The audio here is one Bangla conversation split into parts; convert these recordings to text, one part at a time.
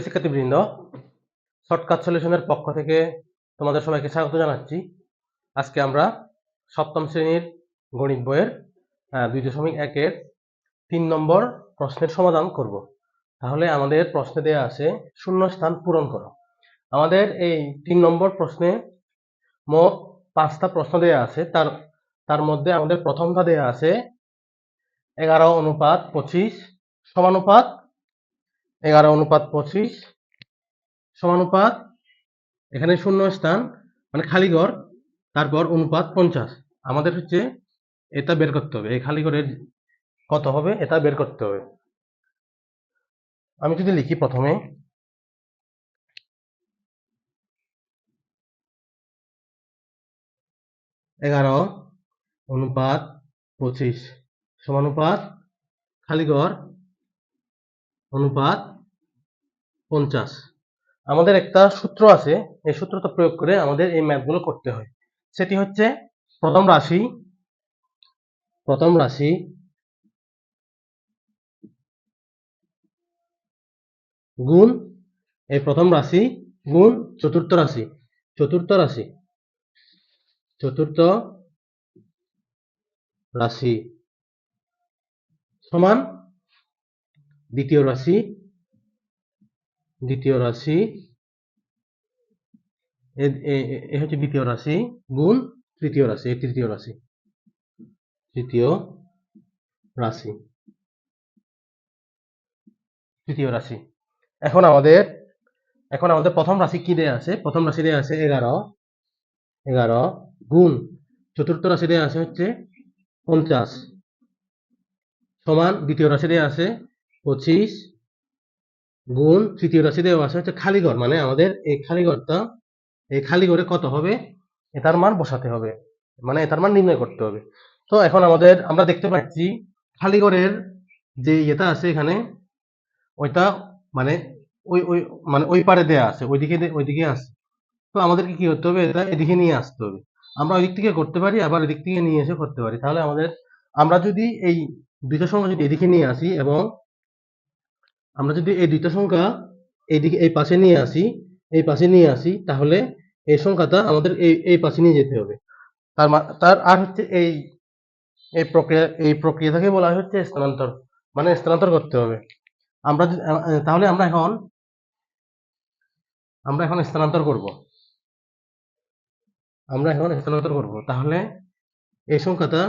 সুপ্রিয় শিক্ষার্থীবৃন্দ শর্টকাট সলিউশনের পক্ষ থেকে তোমাদের সবাইকে স্বাগত জানাচ্ছি। আজকে আমরা সপ্তম শ্রেণির গণিত বইয়ের দুই দশমিক একের তিন নম্বর প্রশ্নের সমাধান করব। তাহলে আমাদের প্রশ্নে দেয়া আছে, শূন্য স্থান পূরণ করো। আমাদের এই তিন নম্বর প্রশ্নে মোট পাঁচটা প্রশ্ন দেয়া আছে। তার তার মধ্যে আমাদের প্রথমটা দেয়া আছে, এগারো অনুপাত পঁচিশ সমানুপাত এগারো অনুপাত পঁচিশ সমানুপাত, এখানে শূন্য স্থান মানে খালি ঘর, তারপর অনুপাত পঞ্চাশ। আমাদের হচ্ছে এটা বের করতে হবে, এই খালি ঘরের কত হবে, এটা বের করতে হবে। আমি যদি লিখি প্রথমে, এগারো অনুপাত পঁচিশ সমানুপাত, খালি ঘর অনুপাত পঞ্চাশ। আমাদের একটা সূত্র আছে, এই সূত্রটা প্রয়োগ করে আমাদের এই ম্যাথগুলো করতে হয়। সেটি হচ্ছে প্রথম রাশি প্রথম রাশি গুণ এই প্রথম রাশি গুণ চতুর্থ রাশি। চতুর্থ রাশি চতুর্থ রাশি সমান দ্বিতীয় রাশি দ্বিতীয় রাশি, এ- হচ্ছে দ্বিতীয় রাশি গুণ তৃতীয় রাশি, এই তৃতীয় রাশি তৃতীয় রাশি তৃতীয় রাশি। এখন আমাদের এখন আমাদের প্রথম রাশি কি দেয়া আছে? প্রথম রাশি দেয়া আছে এগারো এগারো গুণ, চতুর্থ রাশি দেয়া আছে হচ্ছে পঞ্চাশ, সমান দ্বিতীয় রাশি দেয়া আছে পঁচিশ গুণ তৃতীয় রাশি দেওয়া আছে, হচ্ছে খালি ঘর মানে আমাদের এই খালি ঘরটা এই খালি ঘরে কত হবে? এটার মান বসাতে হবে। মানে এটার মান নির্ণয় করতে হবে। তো এখন আমাদের, আমরা দেখতে পাচ্ছি খালি ঘরের যে ইয়েটা আছে এখানে, ওইটা মানে ওই ওই মানে ওই পারে দেয়া আছে, ওইদিকে ওইদিকে আছে। তো আমাদেরকে কি করতে হবে? এটা এদিকে নিয়ে আসতে হবে। আমরা ওই দিক থেকে করতে পারি, আবার এদিক থেকে নিয়ে এসে করতে পারি। তাহলে আমাদের, আমরা যদি এই দুইটা সংখ্যা যদি এদিকে নিয়ে আসি এবং আমরা যদি এই দুইটা সংখ্যা এইদিকে এই পাশে নিয়ে আসি, এই পাশে নিয়ে আসি, তাহলে এই সংখ্যাটা আমাদের এই এই পাশে নিয়ে যেতে হবে। তার তার আর হচ্ছে এই এই প্রক্রিয়া, এই প্রক্রিয়াটাকে বলা হচ্ছে স্থানান্তর মানে স্থানান্তর করতে হবে। আমরা তাহলে আমরা এখন আমরা এখন স্থানান্তর করব। আমরা এখন স্থানান্তর করব। তাহলে এই সংখ্যাটা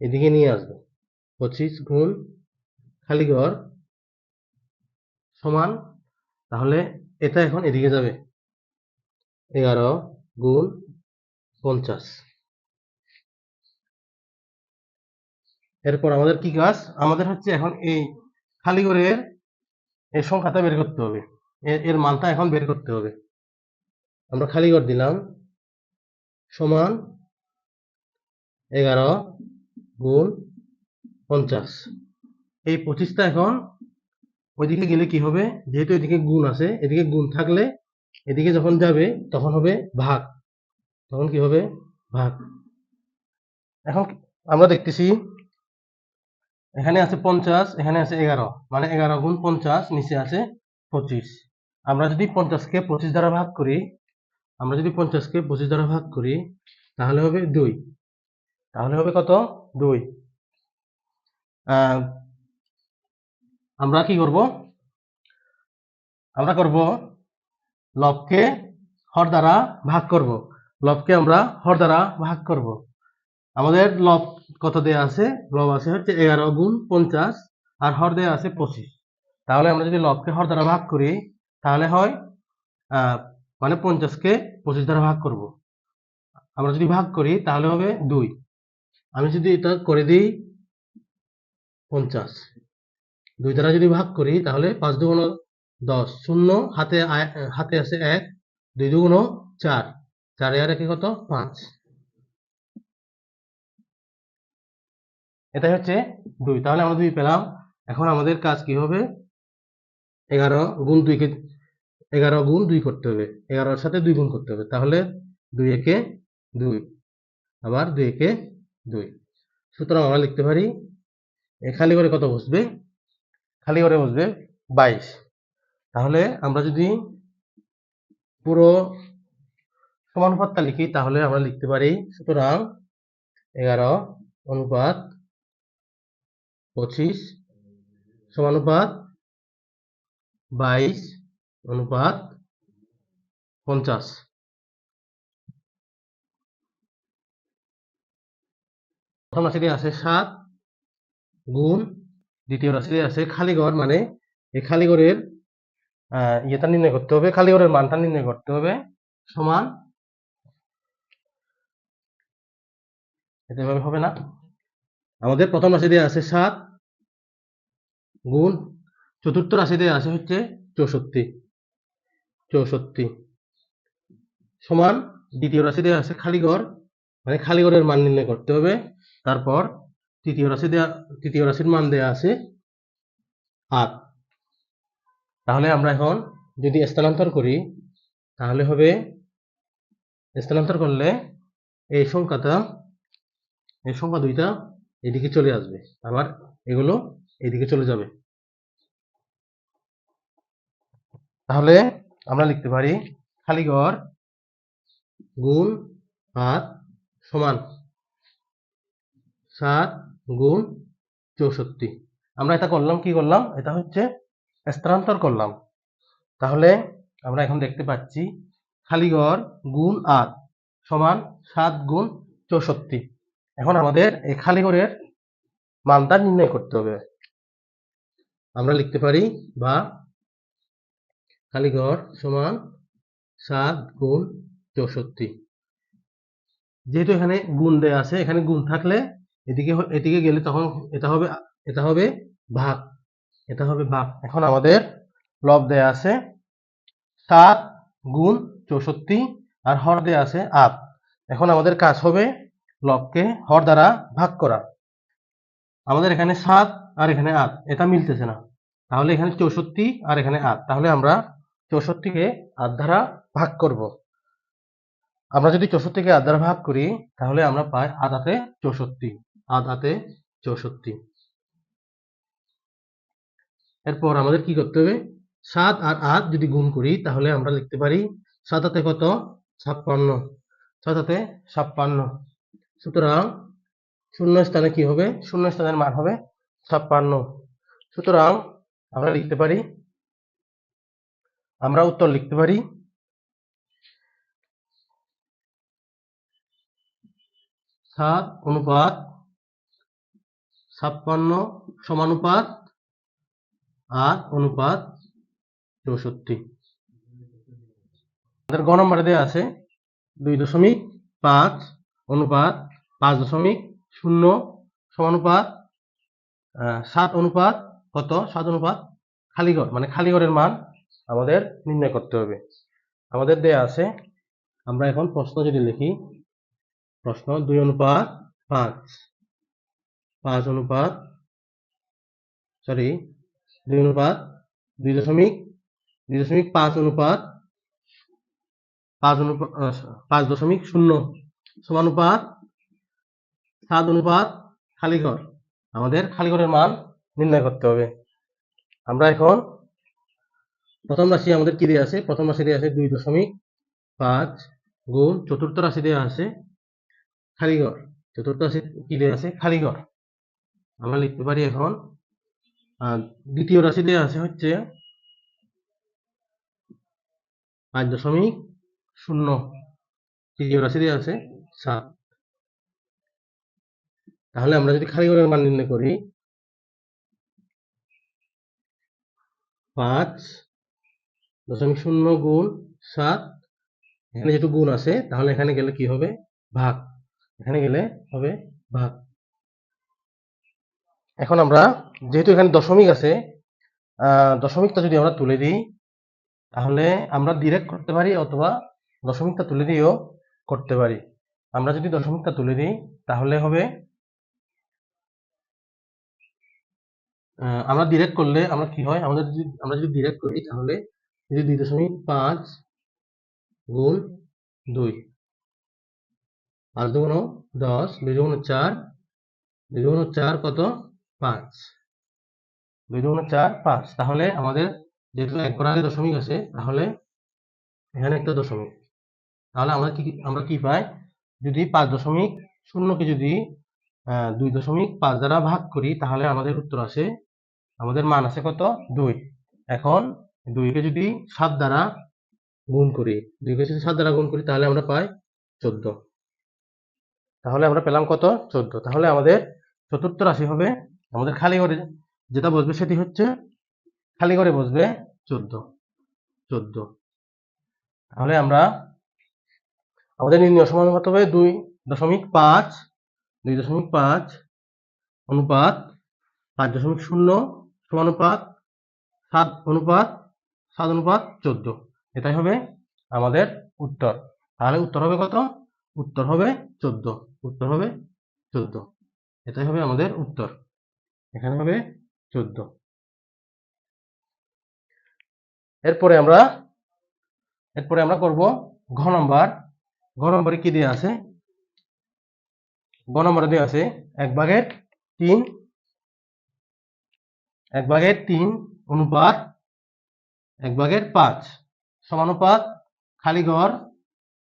এদিকে নিয়ে আসব। পঁচিশ গুণ খালি ঘর সমান, তাহলে এটা এখন এদিকে যাবে। এগারো গুণ পঞ্চাশ। এরপর আমাদের কি কাজ? আমাদের হচ্ছে এখন এই খালি ঘরের এই সংখ্যাটা বের করতে হবে। এর এর মানটা এখন বের করতে হবে। আমরা খালি ঘর দিলাম, সমান এগারো গুণ পঞ্চাশ। এই পঁচিশটা এখন ওইদিকে গেলে কি হবে? যেহেতু এদিকে গুণ আছে, এদিকে গুণ থাকলে এদিকে যখন যাবে, তখন হবে ভাগ। তখন কি হবে? ভাগ। এখন আমরা দেখতেছি, এখানে আছে পঞ্চাশ, এখানে আছে এগারো। মানে এগারো গুণ পঞ্চাশ, নিচে আছে পঁচিশ। আমরা যদি পঞ্চাশকে পঁচিশ দ্বারা ভাগ করি, আমরা যদি পঞ্চাশকে পঁচিশ দ্বারা ভাগ করি, তাহলে হবে দুই। তাহলে হবে কত? দুই। আমরা কি করব? আমরা করব লবকে হর দ্বারা ভাগ করব। লবকে আমরা হর দ্বারা ভাগ করব। আমাদের লব কত দেয়া আছে? লব আছে হচ্ছে এগারো গুণ পঞ্চাশ আর হর দেয়া আছে পঁচিশ। তাহলে আমরা যদি লবকে হর দ্বারা ভাগ করি, তাহলে হয় মানে পঞ্চাশকে পঁচিশ দ্বারা ভাগ করব। আমরা যদি ভাগ করি, তাহলে হবে দুই। আমি যদি এটা করে দিই পঞ্চাশ। দুই দ্বারা যদি ভাগ করি, তাহলে পাঁচ দুগুণ দশ, শূন্য, হাতে হাতে আছে এক, দুই দুগুণ চার। চার আর একে কত? পাঁচ। এটাই হচ্ছে দুই। তাহলে আমরা দুই পেলাম। এখন আমাদের কাজ কি হবে? এগারো গুণ দুইকে, এগারো গুণ দুই করতে হবে। এগারোর সাথে দুই গুণ করতে হবে। তাহলে দুই একে দুই। আবার দুই একে দুই। সুতরাং আমরা লিখতে পারি খালি করে কত বসবে? খালি করে বসবে বাইশ। তাহলে আমরা যদি পুরো সমানুপাতটা লিখি, তাহলে আমরা লিখতে পারি সুতরাং এগারো অনুপাত পঁচিশ সমানুপাত বাইশ অনুপাত পঞ্চাশ। প্রথম রাশিটি আছে সাত গুণ দ্বিতীয় রাশিটি আছে খালি ঘর মানে এই খালি ঘরের আহ, ইয়েটা নির্ণয় করতে হবে খালি ঘরের মানটা নির্ণয় করতে হবে সমান। এটা এভাবে হবে না। আমাদের প্রথম রাশিতে আছে সাত গুণ চতুর্থ রাশিতে আছে হচ্ছে চৌষট্টি। চৌষট্টি। সমান দ্বিতীয় রাশিতে আছে খালি ঘর মানে খালি ঘরের মান নির্ণয় করতে হবে। তারপর তৃতীয় রাশি দেয়া তৃতীয় রাশির মান দেয়া আছে আট। তাহলে আমরা এখন যদি স্থানান্তর করি, তাহলে হবে, স্থানান্তর করলে এই সংখ্যাটা, এই সংখ্যা দুইটা এদিকে চলে আসবে, আবার এগুলো এদিকে চলে যাবে। তাহলে আমরা লিখতে পারি খালি গুণ আট সমান সাত গুণ চৌষট্টি। আমরা এটা করলাম, কি করলাম? এটা হচ্ছে স্থানান্তর করলাম। তাহলে আমরা এখন দেখতে পাচ্ছি খালি ঘর গুণ আট সমান সাত গুণ চৌষট্টি। এখন আমাদের এই খালি ঘরের মানটা নির্ণয় করতে হবে। আমরা লিখতে পারি বা খালি ঘর সমান সাত গুণ চৌষট্টি। যেহেতু এখানে গুণ দেয়া আছে, এখানে গুণ থাকলে এদিকে এদিকে গেলে তখন এটা হবে এটা হবে ভাগ, এটা হবে ভাগ। এখন আমাদের লব দেয়া আছে সাত গুণ চৌষট্টি আর হর দেয়া আছে আট। এখন আমাদের কাজ হবে লবকে হর দ্বারা ভাগ করা। আমাদের এখানে সাত আর এখানে আট, এটা মিলতেছে না। তাহলে এখানে চৌষট্টি আর এখানে আট। তাহলে আমরা চৌষট্টিকে আট দ্বারা ভাগ করব। আমরা যদি চৌষট্টিকে আট দ্বারা ভাগ করি, তাহলে আমরা পাই আট হাতে চৌষট্টি। আট হাতে চৌষট্টি। এরপর আমাদের কি করতে হবে? সাত আর আট যদি গুণ করি, তাহলে আমরা লিখতে পারি সাত হাতে কত? ছাপ্পান্ন। সাত হাতে ছাপ্পান্ন। সুতরাং শূন্য স্থানে কি হবে? শূন্য স্থানের মান হবে ছাপ্পান্ন। সুতরাং আমরা লিখতে পারি, আমরা উত্তর লিখতে পারি সাত অনুপাত ছাপ্পান্ন সমানুপাত আট অনুপাত চৌষট্টি। আমাদের গ নম্বরে দেওয়া আছে দুই দশমিক পাঁচ অনুপাত, পাঁচ দশমিক শূন্য সমানুপাত সাত অনুপাত কত? সাত অনুপাত খালিগড় মানে খালিগড়ের মান আমাদের নির্ণয় করতে হবে। আমাদের দেয়া আছে, আমরা এখন প্রশ্ন যদি লিখি, প্রশ্ন দুই অনুপাত পাঁচ। পাঁচ অনুপাত সরি দুই অনুপাত, দুই দশমিক দুই দশমিক পাঁচ অনুপাত পাঁচ অনুপাত পাঁচ দশমিক শূন্য সমানুপাত সাত অনুপাত খালিঘর আমাদের খালিঘরের মান নির্ণয় করতে হবে। আমরা এখন প্রথম রাশি আমাদের কি দেওয়া আছে? প্রথম রাশি দেওয়া আছে দুই দশমিক পাঁচ গুণ চতুর্থ রাশি দেওয়া আছে খালিঘর চতুর্থ রাশি কি দেওয়া আছে? খালিঘর আমরা লিখতে পারি এখন দ্বিতীয় রাশি দেওয়া আছে হচ্ছে পাঁচ দশমিক শূন্য। তৃতীয় রাশি দেওয়া আছে সাত। তাহলে আমরা যদি খালি ঘরের মান নির্ণয় করি, পাঁচ দশমিক শূন্য গুণ সাত, এখানে যেহেতু গুণ আছে, তাহলে এখানে গেলে কি হবে? ভাগ। এখানে গেলে হবে ভাগ। এখন আমরা যেহেতু এখানে দশমিক আছে দশমিকটা যদি আমরা তুলে দিই, তাহলে আমরা ডিরেক্ট করতে পারি অথবা দশমিকটা তুলে দিয়েও করতে পারি। আমরা যদি দশমিকটা তুলে দিই, তাহলে হবে আমরা ডিরেক্ট করলে আমরা কি হয়? আমাদের যদি, আমরা যদি ডিরেক্ট করি, তাহলে যদি দুই দশমিক পাঁচ গুণ দুই, পাঁচ দুগুণ দশ, দুই দুগুণ চার, দুই দুগুণ চার কত? পাঁচ। দুই দুগুণ চার, পাঁচ। তাহলে আমাদের যেহেতু এক ঘর আগে দশমিক আছে, তাহলে এখানে একটা দশমিক। তাহলে আমরা কি আমরা কি পাই? যদি পাঁচ দশমিক শূন্যকে যদি দুই দশমিক পাঁচ দ্বারা ভাগ করি, তাহলে আমাদের উত্তর আসে, আমাদের মান আছে কত? দুই। এখন দুইকে যদি সাত দ্বারা গুণ করি, দুইকে যদি সাত দ্বারা গুণ করি, তাহলে আমরা পাই চোদ্দ। তাহলে আমরা পেলাম কত? চোদ্দ। তাহলে আমাদের চতুর্থ রাশি হবে আমাদের খালি ঘরে যেটা বসবে সেটি হচ্ছে খালি ঘরে বসবে চোদ্দ। চোদ্দ। তাহলে আমরা আমাদের নির্ণয় সমান হবে? দুই দশমিক পাঁচ। দুই দশমিক পাঁচ অনুপাত পাঁচ দশমিক শূন্য সমানুপাত সাত অনুপাত সাত অনুপাত চোদ্দ। এটাই হবে আমাদের উত্তর। তাহলে উত্তর হবে কত? উত্তর হবে চোদ্দ। উত্তর হবে চোদ্দ। এটাই হবে আমাদের উত্তর। এখানে হবে চোদ্দ। এরপরে আমরা এরপরে আমরা করব ঘ নম্বর। ঘ নম্বরে কি দেওয়া আছে? ঘ নম্বরে দেওয়া আছে এক ভাগের তিন, এক ভাগের তিন অনুপাত এক ভাগের পাঁচ, সমানুপাত খালি ঘর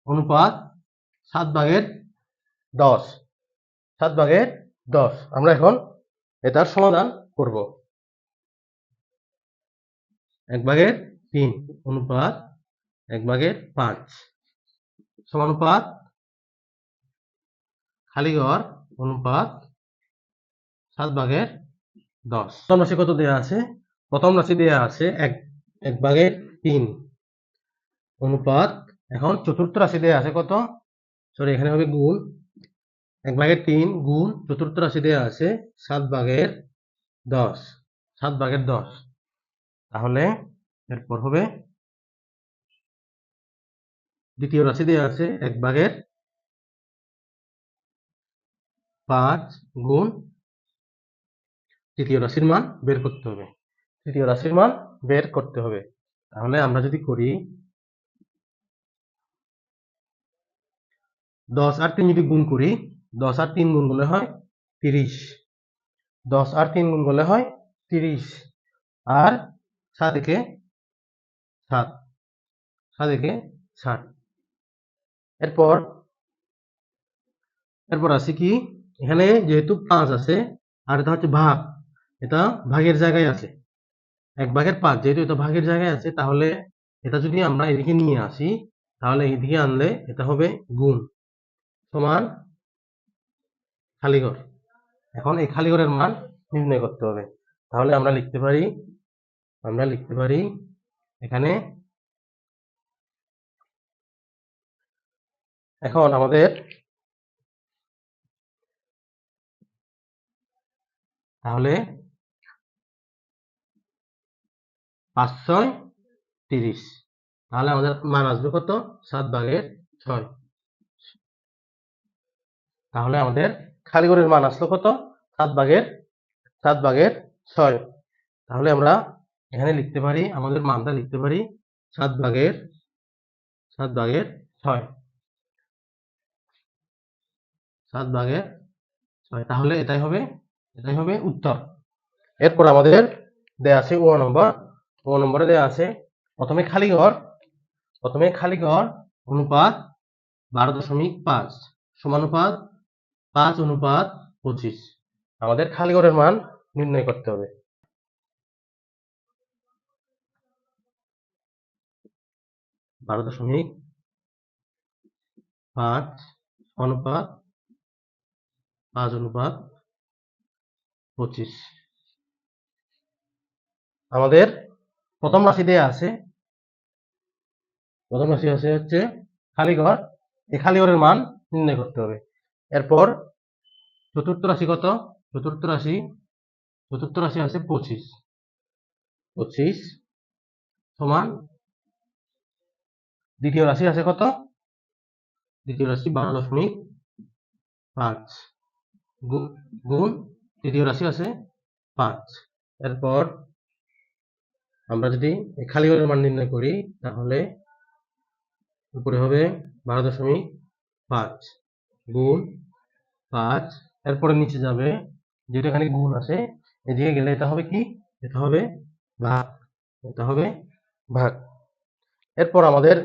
অনুপাত সাত ভাগের দশ, সাত ভাগের দশ। আমরা এখন এটার সমাধান করব। এক ভাগের তিন অনুপাত এক ভাগের পাঁচ। সমানুপাত খালি ঘর অনুপাত সাত ভাগের দশ। প্রথম রাশি কত দেয়া আছে? প্রথম রাশি দেয়া আছে এক এক ভাগের তিন। অনুপাত এখন চতুর্থ রাশি দেয়া আছে কত? সরি, এখানে হবে গুণ। এক ভাগের তিন গুণ চতুর্থ রাশি দেওয়া আছে, সাত ভাগের দশ, সাত ভাগের দশ। তাহলে এরপর হবে দ্বিতীয় রাশি দেওয়া আছে, এক ভাগের পাঁচ গুণ তৃতীয় রাশির মান বের করতে হবে। তৃতীয় রাশির মান বের করতে হবে। তাহলে আমরা যদি করি দশ আর তিন যদি গুণ করি দশ আর তিন গুণ করলে হয় তিরিশ। দশ আর তিন গুণ করলে হয় তিরিশ। আর সাত একে সাত। সাত একে ষাট। এরপর এরপর আছে কি? এখানে যেহেতু পাঁচ আছে, আর এটা হচ্ছে ভাগ, এটা ভাগের জায়গায় আছে। এক ভাগের পাঁচ, যেহেতু এটা ভাগের জায়গায় আছে, তাহলে এটা যদি আমরা এদিকে নিয়ে আসি, তাহলে এদিকে আনলে এটা হবে গুণ সমান খালিঘর। এখন এই খালিঘরের মান নির্ণয় করতে হবে। তাহলে আমরা লিখতে পারি, আমরা লিখতে পারি এখানে এখন আমাদের তাহলে পাঁচ ছয় তিরিশ। তাহলে আমাদের মান আসবে কত? সাত ভাগের ছয়। তাহলে আমাদের খালি মান আসলো কত? সাত ভাগের সাত ভাগের ছয়। তাহলে আমরা এখানে লিখতে পারি, আমাদের মানটা লিখতে পারি সাত ভাগের সাত ভাগের ছয়। সাত ভাগের ছয়, তাহলে এটাই হবে এটাই হবে উত্তর। এরপর আমাদের দেয়া আছে ও নম্বর, ও নম্বরে দেয়া আছে প্রথমে খালি ঘর প্রথমে খালি ঘর অনুপাত বারো দশমিক পাঁচ সমানুপাত পাঁচ অনুপাত পঁচিশ। আমাদের খালি ঘরের মান নির্ণয় করতে হবে। বারো দশমিক পাঁচ অনুপাত পাঁচ অনুপাত পঁচিশ। আমাদের প্রথম রাশি দেয়া আছে। প্রথম রাশি আছে হচ্ছে খালি ঘর। এই খালি ঘরের মান নির্ণয় করতে হবে। এরপর চতুর্থ রাশি কত? চতুর্থ রাশি চতুর্থ রাশি আছে পঁচিশ। পঁচিশ সমান দ্বিতীয় রাশি আছে কত? দ্বিতীয় রাশি বারো দশমিক পাঁচ। গুণ তৃতীয় রাশি আছে পাঁচ। এরপর আমরা যদি খালি ঘরের মান নির্ণয় করি, তাহলে উপরে হবে বারো দশমিক পাঁচ। গুণ পাঁচ। এরপরে নিচে যাবে, যেটা এখানে গুণ আছে, এদিকে গেলে এটা হবে কি? এটা হবে ভাগ, এটা হবে ভাগ। এরপর আমাদের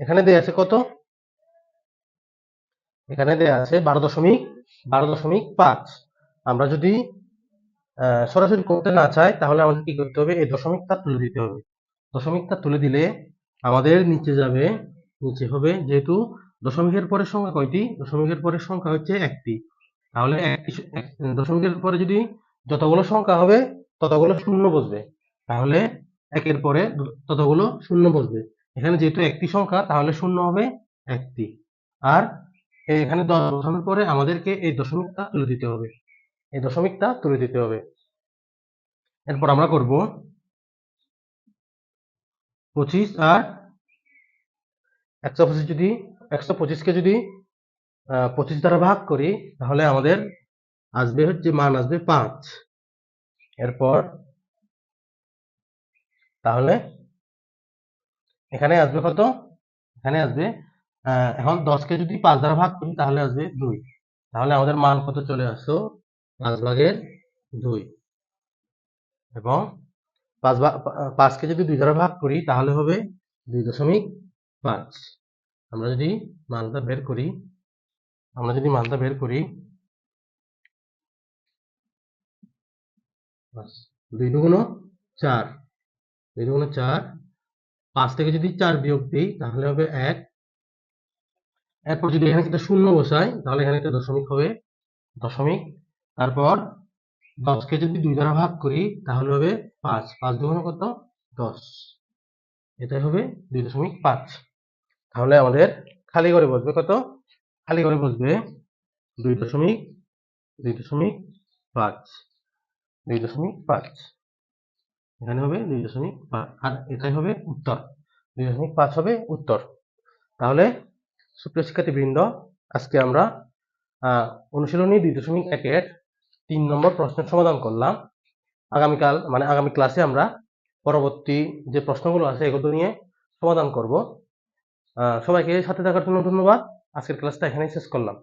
এখানে দেয়া আছে কত? এখানে দেয়া আছে বারো দশমিক বারো দশমিক পাঁচ। আমরা যদি সরাসরি করতে না চাই, তাহলে আমাদের কি করতে হবে? এই দশমিকটা তুলে দিতে হবে। দশমিকটা তুলে দিলে আমাদের নিচে যাবে, নিচে হবে যেহেতু দশমিকের পরের সংখ্যা কয়টি? দশমিকের পরের সংখ্যা হচ্ছে একটি। তাহলে দশমিকের পরে যদি যতগুলো সংখ্যা হবে, ততগুলো শূন্য বসবে। তাহলে একের পরে ততগুলো শূন্য বসবে। এখানে যেহেতু একটি সংখ্যা, তাহলে শূন্য হবে একটি। আর এখানে দশ বসানোর পরে আমাদেরকে এই দশমিকটা তুলে দিতে হবে। এই দশমিকটা তুলে দিতে হবে। এরপর আমরা করব পঁচিশ আর একশো পঁচিশ যদি একশো পঁচিশকে যদি পঁচিশ দ্বারা ভাগ করি, তাহলে আমাদের আসবে হচ্ছে, মান আসবে পাঁচ। এরপর, তাহলে এখানে আসবে কত? এখানে আসবে এখন দশকে যদি পাঁচ দ্বারা ভাগ করি, তাহলে আসবে দুই। তাহলে আমাদের মান কত চলে আসলো পাঁচ ভাগের দুই। এবং পাঁচ ভাগ পাঁচকে যদি দুই দ্বারা ভাগ করি, তাহলে হবে দুই দশমিক পাঁচ। আমরা যদি মানটা বের করি, আমরা যদি মানটা বের করি দুই দুগুণ চার, দুই দুগুণ চার, পাঁচ থেকে যদি চার বিয়োগ দিই, তাহলে হবে এক। এরপর যদি এখানে একটা শূন্য বসাই, তাহলে এখানে একটা দশমিক হবে, দশমিক। তারপর দশকে যদি দুই দ্বারা ভাগ করি, তাহলে হবে পাঁচ। পাঁচ দুগুণ কত? দশ। এটাই হবে দুই দশমিক পাঁচ। তাহলে আমাদের খালি করে বসবে কত? খালি করে বসবে দুই দশমিক দুই দশমিক পাঁচ, দুই দশমিক পাঁচ। এখানে হবে দুই দশমিক আর এটাই হবে উত্তর। দুই দশমিক পাঁচ হবে উত্তর। তাহলে সুপ্রিয় শিক্ষার্থীবৃন্দ, আজকে আমরা অনুশীলনী দুই দশমিক একের তিন নম্বর প্রশ্নের সমাধান করলাম। আগামীকাল মানে আগামী ক্লাসে আমরা পরবর্তী যে প্রশ্নগুলো আছে এগুলো নিয়ে সমাধান করব। সবাইকে সাথে থাকার জন্য ধন্যবাদ। আজকের ক্লাসটা এখানেই শেষ করলাম।